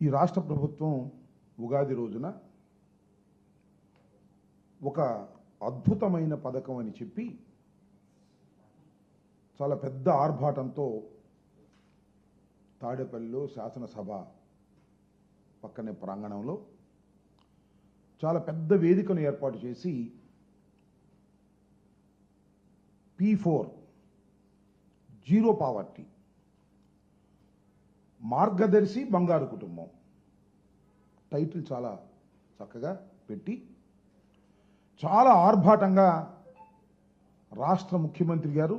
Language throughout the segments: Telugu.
ఈ రాష్ట్ర ప్రభుత్వం ఉగాది రోజున ఒక అద్భుతమైన పథకం అని చెప్పి చాలా పెద్ద ఆర్భాటంతో తాడేపల్లిలో శాసనసభ పక్కనే ప్రాంగణంలో చాలా పెద్ద వేదికను ఏర్పాటు చేసి పీ ఫోర్ జీరో పావర్టీ మార్గదర్శి బంగారు కుటుంబం. టైటిల్ చాలా చక్కగా పెట్టి చాలా ఆర్భాటంగా రాష్ట్ర ముఖ్యమంత్రి గారు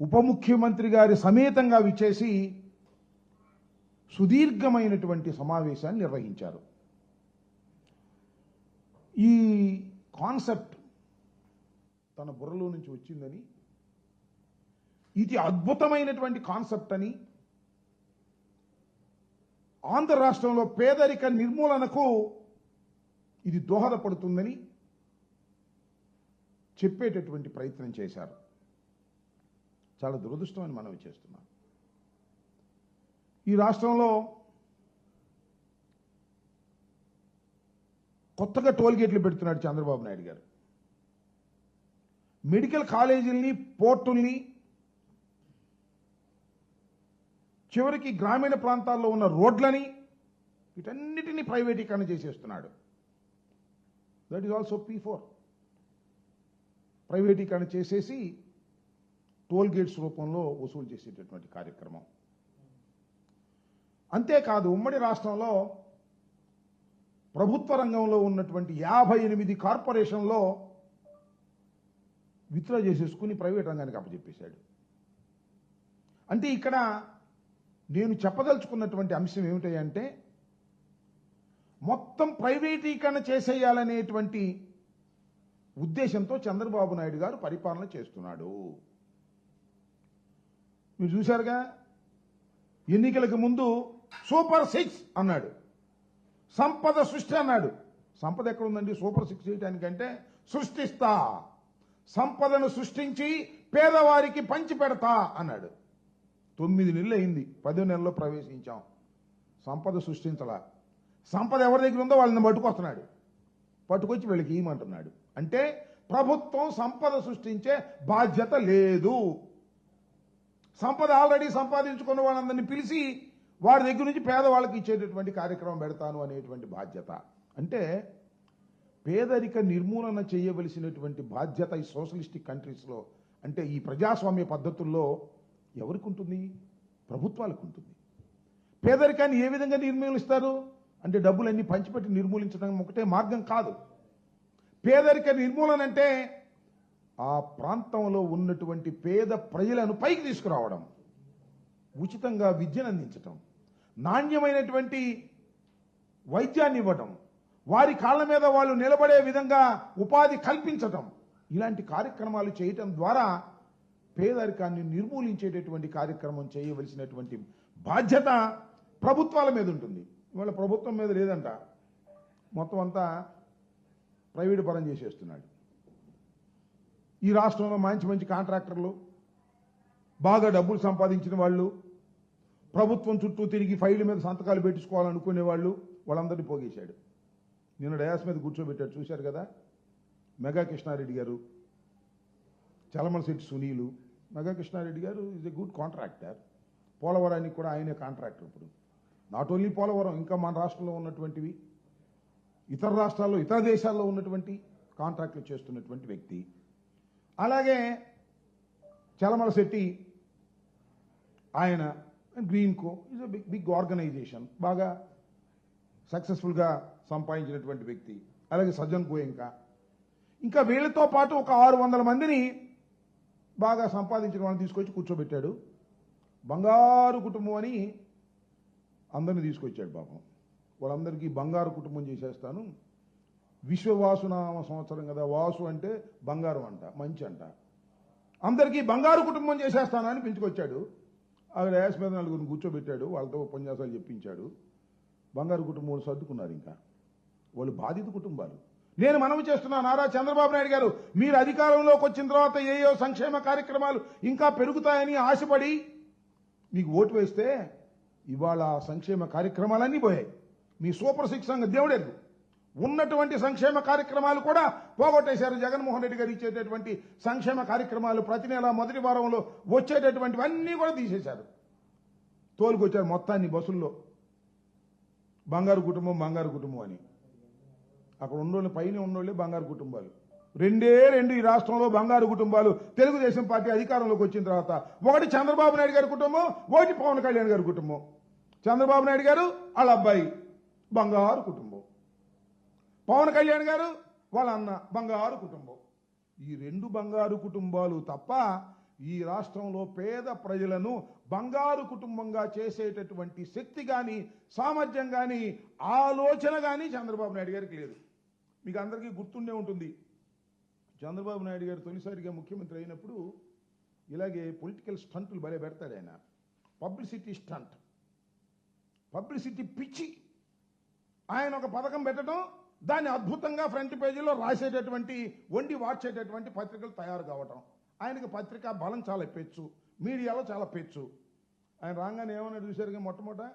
ఉప ముఖ్యమంత్రి గారి సమేతంగా విచ్చేసి సుదీర్ఘమైనటువంటి సమావేశాన్ని నిర్వహించారు. ఈ కాన్సెప్ట్ తన బుర్రలో నుంచి వచ్చిందని ఇది అద్భుతమైనటువంటి కాన్సెప్ట్ అని ఆంధ్ర రాష్ట్రంలో పేదరిక నిర్మూలనకు ఇది దోహదపడుతుందని చెప్పేటటువంటి ప్రయత్నం చేశారు. చాలా దురదృష్టం అని మనవి చేస్తున్నాం. ఈ రాష్ట్రంలో కొత్తగా టోల్గేట్లు పెడుతున్నాడు చంద్రబాబు నాయుడు గారు. మెడికల్ కాలేజీల్ని పోర్టుల్ని చివరికి గ్రామీణ ప్రాంతాల్లో ఉన్న రోడ్లని వీటన్నిటిని ప్రైవేటీకరణ చేసేస్తున్నాడు. That is also P four ప్రైవేటీకరణ చేసేసి టోల్ గేట్స్ రూపంలో వసూలు చేసేటటువంటి కార్యక్రమం. అంతేకాదు ఉమ్మడి రాష్ట్రంలో ప్రభుత్వ రంగంలో ఉన్నటువంటి యాభై ఎనిమిది కార్పొరేషన్లో విత్డ్రా చేసేసుకుని ప్రైవేట్ రంగానికి అప్పచెప్పేశాడు. అంటే ఇక్కడ నేను చెప్పదలుచుకున్నటువంటి అంశం ఏమిటంటే మొత్తం ప్రైవేటీకరణ చేసేయాలనేటువంటి ఉద్దేశంతో చంద్రబాబు నాయుడు గారు పరిపాలన చేస్తున్నాడు. మీరు చూశారుగా? ఎన్నికలకు ముందు సూపర్ సిక్స్ అన్నాడు. సంపద సృష్టి అన్నాడు. సంపద ఎక్కడుందండి? సూపర్ సిక్స్ చేయడానికంటే సృష్టిస్తా. సంపదను సృష్టించి పేదవారికి పంచి పెడతా అన్నాడు. తొమ్మిది నెలలు అయింది. పదో నెలలో ప్రవేశించాం. సంపద సృష్టించలా. సంపద ఎవరి దగ్గర ఉందో వాళ్ళని పట్టుకొస్తున్నాడు. పట్టుకొచ్చి వీళ్ళకి ఇవ్వమంటున్నాడు అంటే ప్రభుత్వం సంపద సృష్టించే బాధ్యత లేదు. సంపద ఆల్రెడీ సంపాదించుకున్న వాళ్ళందరినీ పిలిచి వారి దగ్గర నుంచి పేదవాళ్ళకి ఇచ్చేటటువంటి కార్యక్రమం పెడతాను అనేటువంటి బాధ్యత. అంటే పేదరిక నిర్మూలన చేయవలసినటువంటి బాధ్యత ఈ సోషలిస్టిక్ కంట్రీస్లో అంటే ఈ ప్రజాస్వామ్య పద్ధతుల్లో ఎవరికి ఉంటుంది ప్రభుత్వాలకు ఉంటుంది పేదరికాన్ని ఏ విధంగా నిర్మూలిస్తారు? అంటే డబ్బులన్నీ పంచిపెట్టి నిర్మూలించడం ఒకటే మార్గం కాదు. పేదరిక నిర్మూలన అంటే ఆ ప్రాంతంలో ఉన్నటువంటి పేద ప్రజలను పైకి తీసుకురావడం ఉచితంగా విద్యను అందించటం నాణ్యమైనటువంటి వైద్యాన్ని ఇవ్వటం వారి కాళ్ళ మీద వాళ్ళు నిలబడే విధంగా ఉపాధి కల్పించటం ఇలాంటి కార్యక్రమాలు చేయటం ద్వారా పేదరికాన్ని నిర్మూలించేటటువంటి కార్యక్రమం చేయవలసినటువంటి బాధ్యత ప్రభుత్వాల మీద ఉంటుంది. ఇవాళ ప్రభుత్వం మీద లేదంట. మొత్తం అంతా ప్రైవేటు పరం చేసేస్తున్నాడు. ఈ రాష్ట్రంలో మంచి మంచి కాంట్రాక్టర్లు బాగా డబ్బులు సంపాదించిన వాళ్ళు ప్రభుత్వం చుట్టూ తిరిగి ఫైళ్ళ మీద సంతకాలు పెట్టించుకోవాలనుకునే వాళ్ళు వాళ్ళందరినీ పోగేశాడు. నిన్న డయాస్ మీద కూర్చోబెట్టాడు. చూశారు కదా? మెగా కృష్ణారెడ్డి గారు చలమలశెట్టి సునీలు మెగాకృష్ణారెడ్డి గారు ఈజ్ ఎ గుడ్ కాంట్రాక్టర్ పోలవరానికి కూడా ఆయనే కాంట్రాక్టర్ ఇప్పుడు. నాట్ ఓన్లీ పోలవరం ఇంకా మన రాష్ట్రంలో ఉన్నటువంటివి ఇతర రాష్ట్రాల్లో ఇతర దేశాల్లో ఉన్నటువంటి కాంట్రాక్టులు చేస్తున్నటువంటి వ్యక్తి. అలాగే చలమల శెట్టి ఆయన Greenko is a big big organisation బాగా సక్సెస్ఫుల్గా సంపాదించినటువంటి వ్యక్తి. అలాగే సజ్జన్ గోయంకా. ఇంకా వీళ్ళతో పాటు ఒక ఆరు వందల మందిని బాగా సంపాదించిన వాళ్ళని తీసుకొచ్చి కూర్చోబెట్టాడు. బంగారు కుటుంబం అని అందరిని తీసుకొచ్చాడు పాపం. వాళ్ళందరికీ బంగారు కుటుంబం చేసేస్తాను. విశ్వవాసునామ సంవత్సరం కదా వాసు అంటే బంగారం అంట మంచి అంట. అందరికీ బంగారు కుటుంబం చేసేస్తానని పెంచుకొచ్చాడు ఆవిడ యాస్ మీద నలుగురిని కూర్చోబెట్టాడు వాళ్ళతో ఉపన్యాసాలు చెప్పించాడు. బంగారు కుటుంబం సర్దుకున్నారు ఇంకా. వాళ్ళు బాధిత కుటుంబాలు. నేను మనవి చేస్తున్నా నారా చంద్రబాబు నాయుడు గారు. మీరు అధికారంలోకి వచ్చిన తర్వాత ఏయో సంక్షేమ కార్యక్రమాలు ఇంకా పెరుగుతాయని ఆశపడి మీకు ఓటు వేస్తే ఇవాళ సంక్షేమ కార్యక్రమాలన్నీ పోయాయి. మీ సూపర్ సిక్స్ సంఘ దేవుడెద్దు ఉన్నటువంటి సంక్షేమ కార్యక్రమాలు కూడా పోగొట్టేశారు జగన్మోహన్ రెడ్డి గారు ఇచ్చేటటువంటి సంక్షేమ కార్యక్రమాలు ప్రతి నెల మొదటి వారంలో వచ్చేటటువంటివన్నీ కూడా తీసేశారు. తోలుకొచ్చారు మొత్తాన్ని బస్సుల్లో. బంగారు కుటుంబం బంగారు కుటుంబం అని. అక్కడ ఉన్నోళ్ళు పైన ఉన్నోళ్ళే బంగారు కుటుంబాలు. రెండే రెండు ఈ రాష్ట్రంలో బంగారు కుటుంబాలు. తెలుగుదేశం పార్టీ అధికారంలోకి వచ్చిన తర్వాత ఒకటి చంద్రబాబు నాయుడు గారి కుటుంబం ఒకటి పవన్ కళ్యాణ్ గారి కుటుంబం. చంద్రబాబు నాయుడు గారు వాళ్ళ అబ్బాయి బంగారు కుటుంబం. పవన్ కళ్యాణ్ గారు వాళ్ళ అన్న బంగారు కుటుంబం. ఈ రెండు బంగారు కుటుంబాలు తప్ప ఈ రాష్ట్రంలో పేద ప్రజలను బంగారు కుటుంబంగా చేసేటటువంటి శక్తి కానీ సామర్థ్యం కానీ ఆలోచన కానీ చంద్రబాబు నాయుడు గారికి లేదు. మీకు అందరికీ గుర్తుండే ఉంటుంది. చంద్రబాబు నాయుడు గారు తొలిసారిగా ముఖ్యమంత్రి అయినప్పుడు ఇలాగే పొలిటికల్ స్టంట్లు భలే పెడతాడు ఆయన. Publicity stunt. పబ్లిసిటీ పిచ్చి. ఆయన ఒక పథకం పెట్టడం దాన్ని అద్భుతంగా ఫ్రంట్ పేజీలో రాసేటటువంటి వండి వాడ్చేటటువంటి పత్రికలు తయారు కావటం. ఆయనకి పత్రిక బలం చాలా పెచ్చు మీడియాలో చాలా పెచ్చు. ఆయన రాగానే ఏమన్నా చూశారుగా మొట్టమొదట?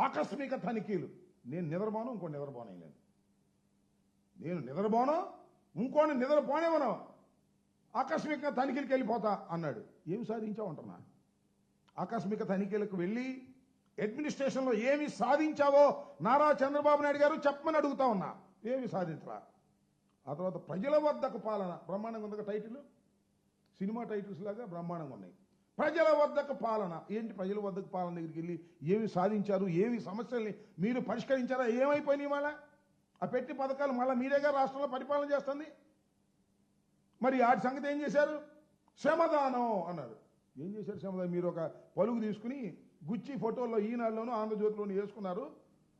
ఆకస్మిక తనిఖీలు. నేను నిద్రపోను ఇంకో నిద్రపోనే నేను నిద్రపోను ఇంకోని నిద్రపోనేవను ఆకస్మిక తనిఖీలకు వెళ్ళిపోతా అన్నాడు. ఏమి సాధించావు అంటున్నా? ఆకస్మిక తనిఖీలకు వెళ్ళి అడ్మినిస్ట్రేషన్లో ఏమి సాధించావో నారా చంద్రబాబు నాయుడు గారు చెప్పమని అడుగుతా ఉన్నా. ఏమి సాధించరా? ఆ తర్వాత ప్రజల వద్దకు పాలన బ్రహ్మాండంగా ఉంది టైటిల్? సినిమా టైటిల్స్ లాగా బ్రహ్మాండంగా ఉన్నాయి. ప్రజల వద్దకు పాలన ఏంటి ప్రజల వద్దకు పాలన దగ్గరికి వెళ్ళి ఏమి సాధించారు ఏమి సమస్యల్ని మీరు పరిష్కరించారా ఏమైపోయినాయి మళ్ళా ఆ పెట్టి పథకాలు మళ్ళీ మీరేగా రాష్ట్రంలో పరిపాలన చేస్తుంది? మరి వాటి సంగతి ఏం చేశారు? శ్రమదానం అన్నారు. ఏం చేశారు శ్రమదానం? మీరు ఒక పలుగు తీసుకుని గుచ్చి ఫోటోల్లో ఈనాడులోనూ ఆంధ్రజ్యోతిలోనూ వేసుకున్నారు.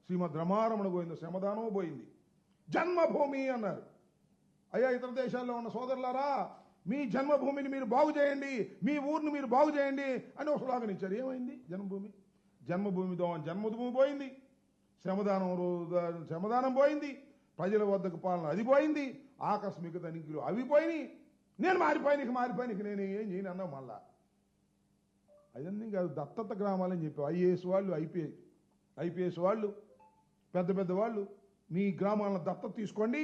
శ్రీమద్ రమారమణ పోయింది. శ్రమదానం పోయింది. జన్మభూమి అన్నారు. అయ్యా ఇతర దేశాల్లో ఉన్న సోదరులారా మీ జన్మభూమిని మీరు బాగు చేయండి మీ ఊరిని మీరు బాగు చేయండి అని ఒక స్లోగన్ ఇచ్చారు. ఏమైంది? జన్మభూమి. జన్మభూమితో జన్మభూమి పోయింది. శ్రమదానం శ్రమదానం పోయింది. ప్రజల వద్దకు పాలన అది పోయింది. ఆకస్మిక తనిఖీలు అవి పోయినాయి. నేను మారిపోయినకి మారిపోయినకి నేను ఏం చేయను అన్నావు మళ్ళా. అదన్నీ కాదు దత్తత గ్రామాలని చెప్పి ఐఏఎస్ వాళ్ళు ఐపీఎస్ ఐపీఎస్ వాళ్ళు పెద్ద పెద్ద వాళ్ళు మీ గ్రామాలను దత్తత తీసుకోండి.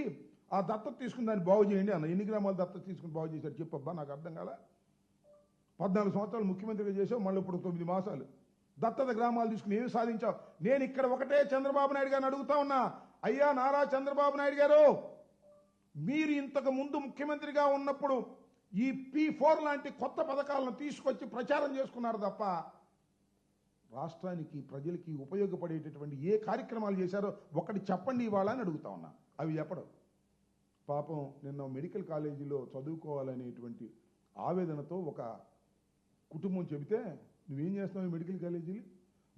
ఆ దత్తత తీసుకుని దాన్ని బాగు చేయండి అన్న. ఎన్ని గ్రామాలు దత్తత తీసుకుని బాగు చేశారు చెప్పబ్బా నాకు అర్థం కాల? పద్నాలుగు సంవత్సరాలు ముఖ్యమంత్రిగా చేసావు మళ్ళీ ఇప్పుడు తొమ్మిది మాసాలు. దత్తత గ్రామాలు తీసుకుని ఏమి సాధించావు? నేను ఇక్కడ ఒకటే చంద్రబాబు నాయుడు గారిని అడుగుతా ఉన్నా. అయ్యా నారా చంద్రబాబు నాయుడు గారు మీరు ఇంతకు ముందు ముఖ్యమంత్రిగా ఉన్నప్పుడు ఈ పి ఫోర్ లాంటి కొత్త పథకాలను తీసుకొచ్చి ప్రచారం చేసుకున్నారు తప్ప రాష్ట్రానికి ప్రజలకి ఉపయోగపడేటటువంటి ఏ కార్యక్రమాలు చేశారో ఒకటి చెప్పండి ఇవాళ అని అడుగుతా ఉన్నా. అవి చెప్పడం. పాపం నిన్న మెడికల్ కాలేజీలో చదువుకోవాలనేటువంటి ఆవేదనతో ఒక కుటుంబం చెబితే నువ్వేం చేస్తున్నావు మెడికల్ కాలేజీలు?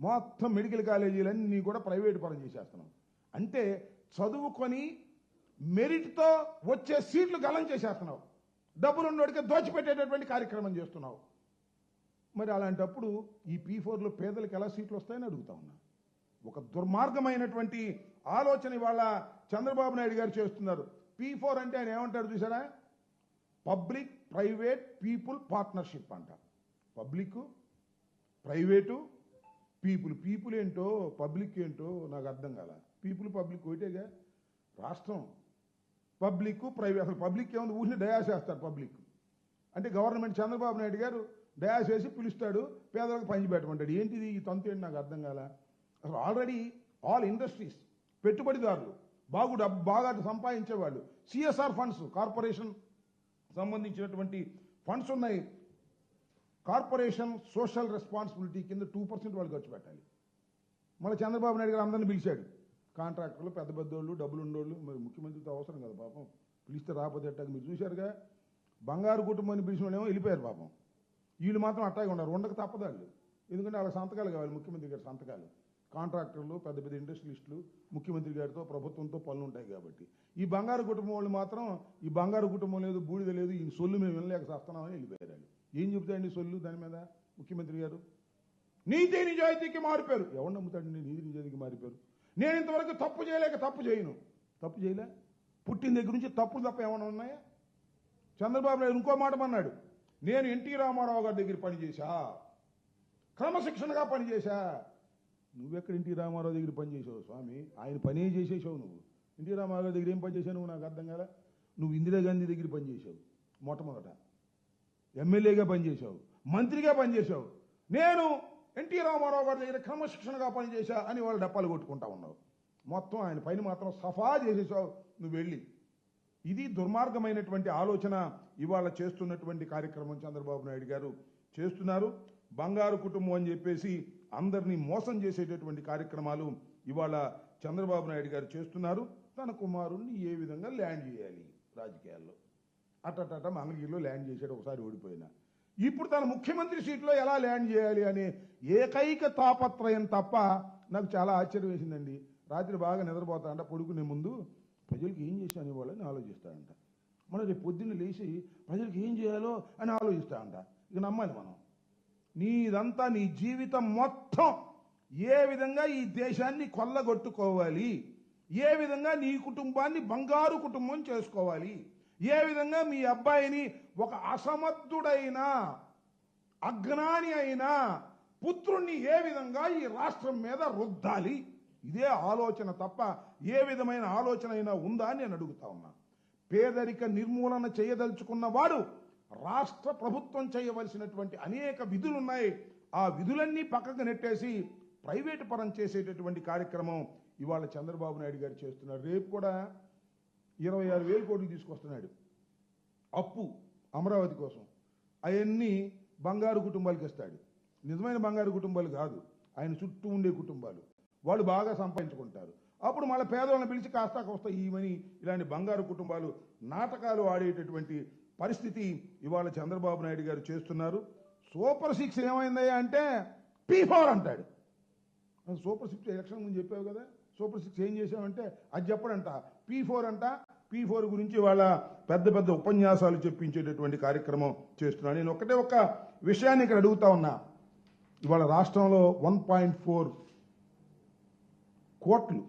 మొత్తం మెడికల్ కాలేజీలన్నీ కూడా ప్రైవేట్ పరం చేసేస్తున్నావు. అంటే చదువుకొని మెరిట్తో వచ్చే సీట్లు గలం చేసేస్తున్నావు. డబ్బులు ఉన్నోడికి దోచిపెట్టేటటువంటి కార్యక్రమం చేస్తున్నావు. మరి అలాంటప్పుడు ఈ పీ ఫోర్లో పేదలకు ఎలా సీట్లు వస్తాయని అడుగుతా ఉన్నా. ఒక దుర్మార్గమైనటువంటి ఆలోచన ఇవాళ చంద్రబాబు నాయుడు గారు చేస్తున్నారు. పీ ఫోర్ అంటే ఆయన ఏమంటారు చూసారా? పబ్లిక్ ప్రైవేట్ పీపుల్ పార్ట్నర్షిప్ అంట. పబ్లిక్ ప్రైవేటు పీపుల్ పీపుల్ ఏంటో పబ్లిక్ ఏంటో నాకు అర్థం కాల. పీపుల్ పబ్లిక్ ఒకటేగా రాష్ట్రం. పబ్లిక్ ప్రైవేట్ అసలు పబ్లిక్ ఏముంది? ఊరిని డయాస్ చేస్తారు పబ్లిక్ అంటే గవర్నమెంట్ చంద్రబాబు నాయుడు గారు డయాస్ వేసి పిలుస్తాడు పేదలకు పంచి పెట్టమంటాడు. ఏంటిది ఈ తంతు ఏంటి నాకు అర్థం కాల? అసలు ఆల్రెడీ ఆల్ ఇండస్ట్రీస్ పెట్టుబడిదారులు బాగు డబ్బు బాగా సంపాదించేవాళ్ళు సిఎస్ఆర్ ఫండ్స్ కార్పొరేషన్ సంబంధించినటువంటి ఫండ్స్ ఉన్నాయి. కార్పొరేషన్ సోషల్ రెస్పాన్సిబిలిటీ కింద టూ పర్సెంట్ వాళ్ళు ఖర్చు పెట్టాలి. మళ్ళీ చంద్రబాబు నాయుడు గారు అందరిని పిలిచాడు. కాంట్రాక్టర్లు పెద్ద పెద్దోళ్ళు డబ్బులు ఉండోళ్ళు మరి ముఖ్యమంత్రితో అవసరం కదా పాపం. పిలిస్తే రాకపోతే అట్టాక మీరు చూశారుగా? బంగారు కుటుంబాన్ని పిలిచిన వాళ్ళేమో వెళ్ళిపోయారు పాపం. వీళ్ళు మాత్రం అట్టాగే ఉన్నారు. ఉండక తప్పదాళ్ళు ఎందుకంటే వాళ్ళ సంతకాలు కావాలి ముఖ్యమంత్రి గారి సంతకాలు. కాంట్రాక్టర్లు పెద్ద పెద్ద ఇండస్ట్రియలిస్టులు ముఖ్యమంత్రి గారితో ప్రభుత్వంతో పనులు ఉంటాయి కాబట్టి. ఈ బంగారు కుటుంబం వాళ్ళు మాత్రం ఈ బంగారు కుటుంబం లేదు బూడిద లేదు ఈ సొల్లు మేము వినలేక సస్తున్నామని వెళ్ళిపోయారు వాళ్ళు. ఏం చెబుతాయండి సొల్లు దాని మీద? ముఖ్యమంత్రి గారు? నీతి నిజాయితీకి మారిపోయారు. ఎవరు నమ్ముతాడండి నీతి నిజాయితీకి మారిపోయారు? నేను ఇంతవరకు తప్పు చేయలేక తప్పు చేయను. తప్పు చేయలే? పుట్టిన దగ్గర నుంచి తప్పులు తప్ప ఏమైనా ఉన్నాయా? చంద్రబాబు నాయుడు ఇంకో మాట అన్నాడు. నేను ఎన్టీ రామారావు గారి దగ్గర పనిచేశా క్రమశిక్షణగా పనిచేశా నువ్వెక్కడ ఎన్టీ రామారావు దగ్గర పనిచేసావు స్వామి? ఆయన పనే చేసేసావు నువ్వు. ఎన్టీ రామారావు దగ్గర ఏం పనిచేసావు నువ్వు? నాకు అర్థం కదా నువ్వు ఇందిరాగాంధీ దగ్గర పనిచేసావు మొట్టమొదట. ఎమ్మెల్యేగా పనిచేశావు మంత్రిగా పనిచేశావు. నేను ఎన్టీ రామారావు గారి దగ్గర క్రమశిక్షణగా పనిచేశా అని వాళ్ళు డప్పాలు కొట్టుకుంటా ఉన్నావు మొత్తం ఆయన పైన మాత్రం సఫా చేసేసావు నువ్వు వెళ్ళి. ఇది దుర్మార్గమైనటువంటి ఆలోచన. ఇవాళ చేస్తున్నటువంటి కార్యక్రమం చంద్రబాబు నాయుడు గారు చేస్తున్నారు. బంగారు కుటుంబం అని చెప్పేసి అందరినీ మోసం చేసేటటువంటి కార్యక్రమాలు ఇవాళ చంద్రబాబు నాయుడు గారు చేస్తున్నారు. తన కుమారుణ్ణి ఏ విధంగా ల్యాండ్ చేయాలి రాజకీయాల్లో? అట్టట మంగళగిరిలో ల్యాండ్ చేశాడు ఒకసారి ఓడిపోయినా. ఇప్పుడు తన ముఖ్యమంత్రి సీట్లో ఎలా ల్యాండ్ చేయాలి అనే ఏకైక తాపత్రయం తప్ప నాకు చాలా ఆశ్చర్యం వేసిందండి. రాత్రి బాగా నిద్రపోతాడంట పడుకునే ముందు ప్రజలకు ఏం చేశాను ఇవాళ అని ఆలోచిస్తాడంట మనం రేపు పొద్దున్న లేచి ప్రజలకు ఏం చేయాలో అని ఆలోచిస్తాడంట ఇక నమ్మాలి మనం. నీదంతా నీ జీవితం మొత్తం ఏ విధంగా ఈ దేశాన్ని కొల్లగొట్టుకోవాలి? ఏ విధంగా నీ కుటుంబాన్ని బంగారు కుటుంబం చేసుకోవాలి? ఏ విధంగా మీ అబ్బాయిని ఒక అసమర్థుడైన అజ్ఞాని అయిన పుత్రుణ్ణి ఏ విధంగా ఈ రాష్ట్రం మీద రుద్దాలి? ఇదే ఆలోచన తప్ప ఏ విధమైన ఆలోచన అయినా ఉందా అని నేను అడుగుతా ఉన్నా. పేదరిక నిర్మూలన చేయదలుచుకున్న వాడు రాష్ట్ర ప్రభుత్వం చేయవలసినటువంటి అనేక విధులు ఉన్నాయి. ఆ విధులన్నీ పక్కకు నెట్టేసి ప్రైవేటు పరం చేసేటటువంటి కార్యక్రమం ఇవాళ చంద్రబాబు నాయుడు గారు చేస్తున్నారు. రేపు కూడా ఇరవై ఆరు వేలు కోట్లు తీసుకొస్తున్నాడు. అప్పు అమరావతి కోసం. అవన్నీ బంగారు కుటుంబాలకు ఇస్తాడు. నిజమైన బంగారు కుటుంబాలు కాదు. ఆయన చుట్టూ ఉండే కుటుంబాలు. వాళ్ళు బాగా సంపాదించుకుంటారు. అప్పుడు మళ్ళీ పేదవాళ్ళని పిలిచి కాస్త కోస్త ఈమని ఇలాంటి బంగారు కుటుంబాలు నాటకాలు ఆడేటటువంటి పరిస్థితి ఇవాళ చంద్రబాబు నాయుడు గారు చేస్తున్నారు. సూపర్ సిక్స్ ఏమైందయ్యా అంటే పీ ఫోర్ అంటాడు. సూపర్ సిక్స్ ఎలక్షన్ ముందు చెప్పావు కదా. సూపర్ సిక్స్ ఏం చేసామంటే అది చెప్పడంట. పీ ఫోర్ అంట. పీ ఫోర్ గురించి వాళ్ళ పెద్ద పెద్ద ఉపన్యాసాలు చెప్పించేటటువంటి కార్యక్రమం చేస్తున్నాను. నేను ఒకటే ఒక విషయాన్ని ఇక్కడ అడుగుతా ఉన్నా. ఇవాళ రాష్ట్రంలో వన్ పాయింట్ ఫోర్ కోట్లు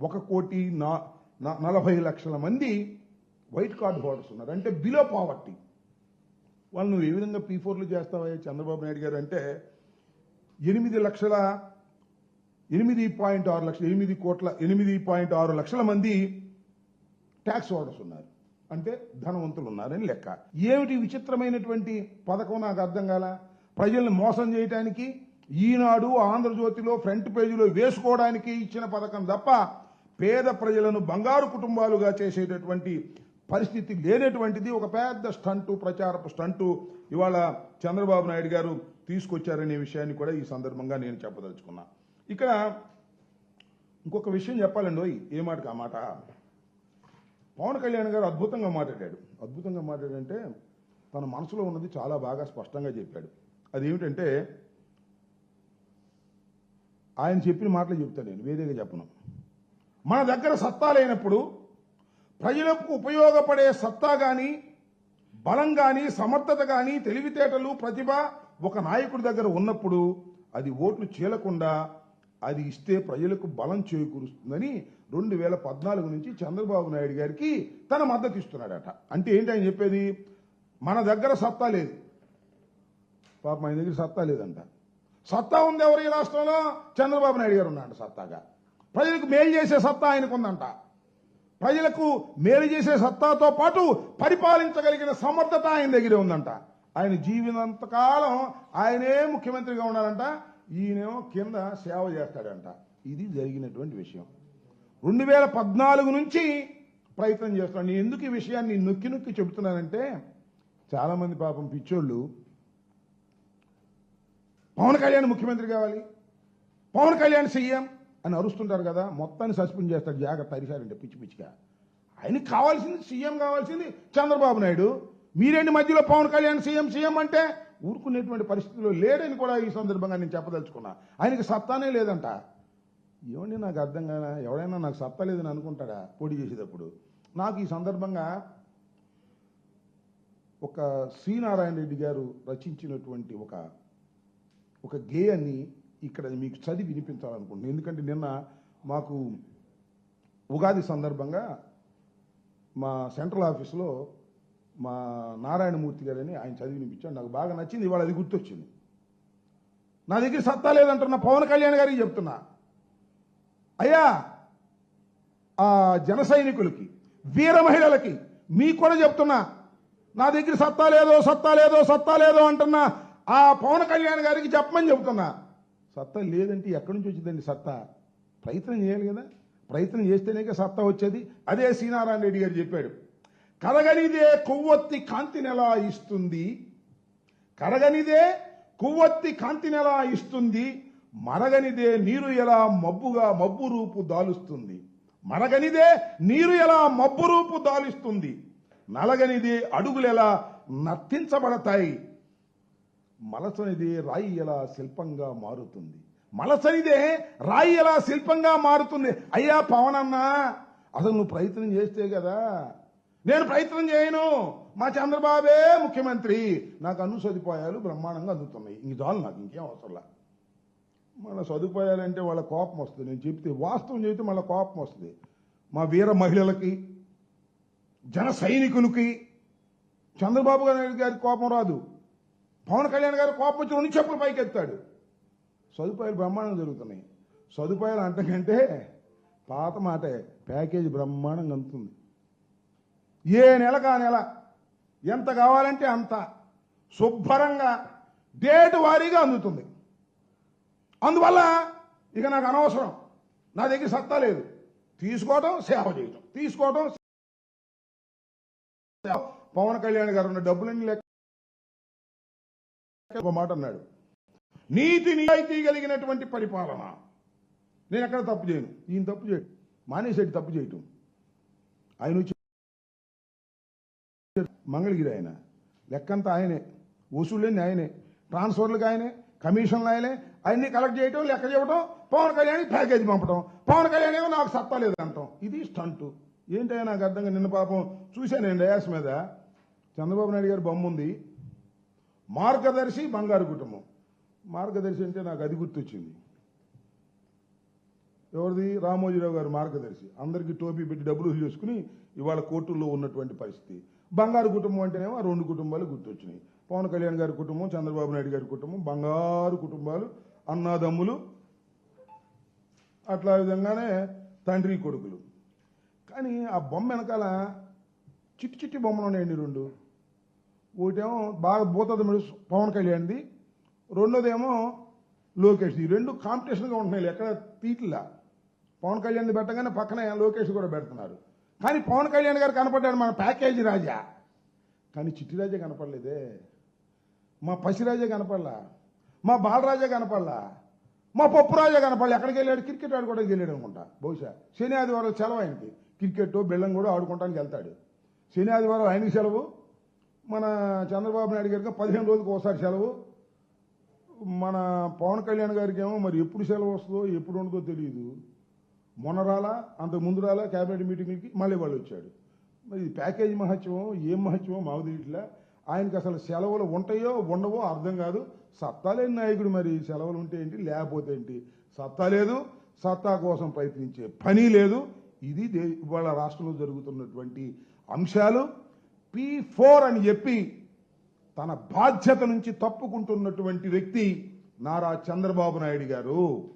ఒక కోటి నా నలభై లక్షల మంది వైట్ కార్డ్ హోల్డర్స్ ఉన్నారు. అంటే బిలో పావర్టీ. వాళ్ళు నువ్వు ఏ విధంగా పీ ఫోర్లు చేస్తావా చంద్రబాబు నాయుడు గారు అంటే ఎనిమిది లక్షల ఎనిమిది పాయింట్ ఆరు లక్షల ఎనిమిది కోట్ల ఎనిమిది పాయింట్ ఆరు లక్షల మంది ట్యాక్స్ హోల్డర్స్ ఉన్నారు. అంటే ధనవంతులు ఉన్నారని లెక్క. ఏమిటి విచిత్రమైనటువంటి పథకం నాకు అర్థం కాల? ప్రజల్ని మోసం చేయడానికి ఈనాడు ఆంధ్రజ్యోతిలో ఫ్రంట్ పేజీలో వేసుకోవడానికి ఇచ్చిన పథకం తప్ప పేద ప్రజలను బంగారు కుటుంబాలుగా చేసేటటువంటి పరిస్థితి లేనటువంటిది ఒక పెద్ద స్టంటు ప్రచారపు స్టంటు ఇవాళ చంద్రబాబు నాయుడు గారు తీసుకొచ్చారనే విషయాన్ని కూడా ఈ సందర్భంగా నేను చెప్పదలుచుకున్నాను ఇక్కడ ఇంకొక విషయం చెప్పాలండి ఓయ్ ఏ మాటకు ఆ మాట? పవన్ కళ్యాణ్ గారు అద్భుతంగా మాట్లాడాడు. అద్భుతంగా మాట్లాడంటే తన మనసులో ఉన్నది చాలా బాగా స్పష్టంగా చెప్పాడు. అదేమిటంటే ఆయన చెప్పిన మాటలు చెప్తాను నేను వేరేగా చెప్పను. మన దగ్గర సత్తా లేనప్పుడు ప్రజలకు ఉపయోగపడే సత్తా కానీ బలం కానీ సమర్థత కానీ తెలివితేటలు ప్రతిభ ఒక నాయకుడి దగ్గర ఉన్నప్పుడు అది ఓట్లు చీలకుండా అది ఇస్తే ప్రజలకు బలం చేకూరుస్తుందని రెండు వేల పద్నాలుగు నుంచి చంద్రబాబు నాయుడు గారికి తన మద్దతు ఇస్తున్నాడట అంటే ఏంటి ఆయన చెప్పేది? మన దగ్గర సత్తా లేదు. పాపం ఆయన దగ్గర సత్తా లేదంట. సత్తా ఉంది ఎవరు ఈ రాష్ట్రంలో? చంద్రబాబు నాయుడు గారు ఉన్నాడు సత్తాగా. ప్రజలకు మేలు చేసే సత్తా ఆయనకు ఉందంట ప్రజలకు మేలు చేసే సత్తాతో పాటు పరిపాలించగలిగిన సమర్థత ఆయన దగ్గరే ఉందంట. ఆయన జీవినంతకాలం ఆయనే ముఖ్యమంత్రిగా ఉన్నారంట ఈయనేమో కింద సేవ చేస్తాడంట. ఇది జరిగినటువంటి విషయం. రెండు వేల పద్నాలుగు నుంచి ప్రయత్నం చేస్తున్నాను నేను ఎందుకు ఈ విషయాన్ని నొక్కి నొక్కి చెబుతున్నానంటే చాలామంది పాపం పిచ్చోళ్ళు పవన్ కళ్యాణ్ ముఖ్యమంత్రి కావాలి పవన్ కళ్యాణ్ సీఎం అని అరుస్తుంటారు కదా మొత్తాన్ని సస్పెండ్ చేస్తాడు. జాగ్రత్త అరిశారంటే పిచ్చి పిచ్చిగా. ఆయనకి కావాల్సింది సీఎం కావాల్సింది చంద్రబాబు నాయుడు. మీరేంటి మధ్యలో పవన్ కళ్యాణ్ సీఎం సీఎం అంటే ఊరుకునేటువంటి పరిస్థితిలో లేడని కూడా ఈ సందర్భంగా నేను చెప్పదలుచుకున్నా. ఆయనకి సత్తానే లేదంట. ఏమండి నాకు అర్థం కాదా ఎవరైనా నాకు సత్తా లేదని అనుకుంటాడా పోటీ చేసేటప్పుడు? నాకు ఈ సందర్భంగా ఒక శ్రీనారాయణ రెడ్డి గారు రచించినటువంటి ఒక ఒక గేయాన్ని ఇక్కడ మీకు చదివి వినిపించాలనుకుంటున్నాను ఎందుకంటే నిన్న మాకు ఉగాది సందర్భంగా మా సెంట్రల్ ఆఫీస్లో మా నారాయణమూర్తి గారని ఆయన చదివి వినిపించాడు నాకు బాగా నచ్చింది ఇవాళ అది గుర్తొచ్చింది. నా దగ్గర సత్తా లేదంటున్న పవన్ కళ్యాణ్ గారికి చెప్తున్నా. అయ్యా ఆ జన సైనికులకి వీర మహిళలకి మీకు కూడా చెప్తున్నా. నా దగ్గర సత్తా లేదో సత్తా లేదో సత్తా లేదో అంటున్నా. ఆ పవన్ కళ్యాణ్ గారికి చెప్పమని చెప్తున్నా. సత్తా లేదంటే ఎక్కడి నుంచి వచ్చిందండి సత్తా? ప్రయత్నం చేయాలి కదా. ప్రయత్నం చేస్తేనే సత్తా వచ్చేది. అదే శ్రీనారాయణ రెడ్డి గారు చెప్పాడు. కరగనిదే కొవ్వొత్తి కాంతినెలా ఇస్తుంది. కరగనిదే కొవ్వొత్తి కాంతినెలా ఇస్తుంది. మరగనిదే నీరు ఎలా మబ్బుగా మబ్బు రూపు దాలుస్తుంది. మరగనిదే నీరు ఎలా మబ్బు రూపు దాలుస్తుంది. నలగనిదే అడుగులు ఎలా నర్తించబడతాయి. మలసనిది రాయి ఎలా శిల్పంగా మారుతుంది. మలసనిదే రాయి ఎలా శిల్పంగా మారుతుంది. అయ్యా పవన్ అన్నా అసలు నువ్వు ప్రయత్నం చేస్తే కదా నేను ప్రయత్నం చేయను. మా చంద్రబాబే ముఖ్యమంత్రి. నాకు అన్ని సదుపాయాలు బ్రహ్మాండంగా అందుతున్నాయి. ఇంక చాలు నాకు ఇంకేం అవసరంలా మళ్ళీ సదుపాయాలంటే వాళ్ళ కోపం వస్తుంది. నేను చెప్తే వాస్తవం చెబితే మళ్ళీ కోపం వస్తుంది. మా వీర మహిళలకి జన సైనికులకి చంద్రబాబు నాయుడు గారి కోపం రాదు. పవన్ కళ్యాణ్ గారి కోపం వచ్చి రెండు చెప్పులు పైకి ఎత్తాడు సదుపాయాలు బ్రహ్మాండంగా జరుగుతున్నాయి. సదుపాయాలు అంటకంటే పాత మాటే ప్యాకేజీ బ్రహ్మాండంగా అందుతుంది. ఏ నెలకు ఆ నెల ఎంత కావాలంటే అంత శుభ్రంగా డేట్ వారీగా అందుతుంది. అందువల్ల ఇక నాకు అనవసరం. నా దగ్గర సత్తా లేదు. తీసుకోవడం సేవ చేయటం. తీసుకోవడం పవన్ కళ్యాణ్ గారు ఉన్న డబ్బులన్నీ లెక్క ఒక మాట అన్నాడు. నీతి నిజాయితీ కలిగినటువంటి పరిపాలన. నేను ఎక్కడ తప్పు చేయను? ఈయన తప్పు చేయడు. మానేసేటి తప్పు చేయటం. ఆయన మంగళగిరి ఆయన. లెక్కంతా ఆయనే. వసూళ్ళని ఆయనే. ట్రాన్స్ఫర్లకు ఆయనే. కమిషన్లు ఆయనే. అన్ని కలెక్ట్ చేయటం లెక్క చెప్పడం పవన్ కళ్యాణ్ ప్యాకేజీ పంపడం పవన్ కళ్యాణ్ ఏమో నాకు సత్తా లేదు అంటాం. ఇది స్టంట్. ఏంటో నాకు అర్థంగా నిన్న పాపం చూశాను డయాస్ మీద. చంద్రబాబు నాయుడు గారి బొమ్మ ఉంది. మార్గదర్శి బంగారు కుటుంబం. మార్గదర్శి అంటే నాకు అది గుర్తొచ్చింది. ఎవరిది? రామోజీరావు గారు మార్గదర్శి. అందరికీ టోపీ పెట్టి డబ్బులు చేసుకుని ఇవాళ కోర్టుల్లో ఉన్నటువంటి పరిస్థితి. బంగారు కుటుంబం అంటేనేమో రెండు కుటుంబాలు గుర్తొచ్చినాయి. పవన్ కళ్యాణ్ గారి కుటుంబం చంద్రబాబు నాయుడు గారి కుటుంబం బంగారు కుటుంబాలు అన్నాదమ్ములు అట్లా విధంగానే తండ్రి కొడుకులు. కానీ ఆ బొమ్మ వెనకాల చిట్టి చిట్టి బొమ్మలు ఉన్నాయండి రెండు. ఒకటేమో బాగా భూతదముడు పవన్ కళ్యాణ్ది రెండోదేమో లోకేష్ది. రెండు కాంపిటీషన్గా ఉంటున్నాయి ఎక్కడ తీట్లా. పవన్ కళ్యాణ్ని పెట్టగానే పక్కన లోకేష్ కూడా పెడుతున్నారు. కానీ పవన్ కళ్యాణ్ గారు కనపడ్డాడు మన ప్యాకేజీ రాజా. కానీ చిట్టి రాజా కనపడలేదే. మా పసిరాజా కనపడలా. మా బాలరాజా కనపడలా. మా పప్పు రాజా కనపడలే. ఎక్కడికి వెళ్ళాడు? క్రికెట్ ఆడుకోవడానికి వెళ్ళాడు అనుకుంటా. బహుశా శని ఆదివారం సెలవు ఆయనకి. క్రికెట్ బెల్లం కూడా ఆడుకోవడానికి వెళ్తాడు. శని ఆదివారం ఆయనకి సెలవు. మన చంద్రబాబు నాయుడు గారికి పదిహేను రోజులకు ఒకసారి సెలవు. మన పవన్ కళ్యాణ్ గారికి ఏమో మరి ఎప్పుడు సెలవు వస్తుందో ఎప్పుడు ఉండదో తెలియదు మొన్న రాలా అంతకు ముందు రాలా క్యాబినెట్ మీటింగ్కి మళ్ళీ వాళ్ళు వచ్చాడు మరి ఇది ప్యాకేజ్ మహత్యమో ఏం మహత్యమో మాకు తెలియట్లా. ఆయనకి అసలు సెలవులు ఉంటాయో ఉండవో అర్థం కాదు. సత్తా లేని నాయకుడు మరి సెలవులు ఉంటే ఏంటి? లేకపోతే ఏంటి? సత్తా లేదు సత్తా కోసం ప్రయత్నించే పని లేదు. ఇది దే- ఇవాళ రాష్ట్రంలో జరుగుతున్నటువంటి అంశాలు. పి ఫోర్ అని చెప్పి తన బాధ్యత నుంచి తప్పుకుంటున్నటువంటి వ్యక్తి నారా చంద్రబాబు నాయుడు గారు.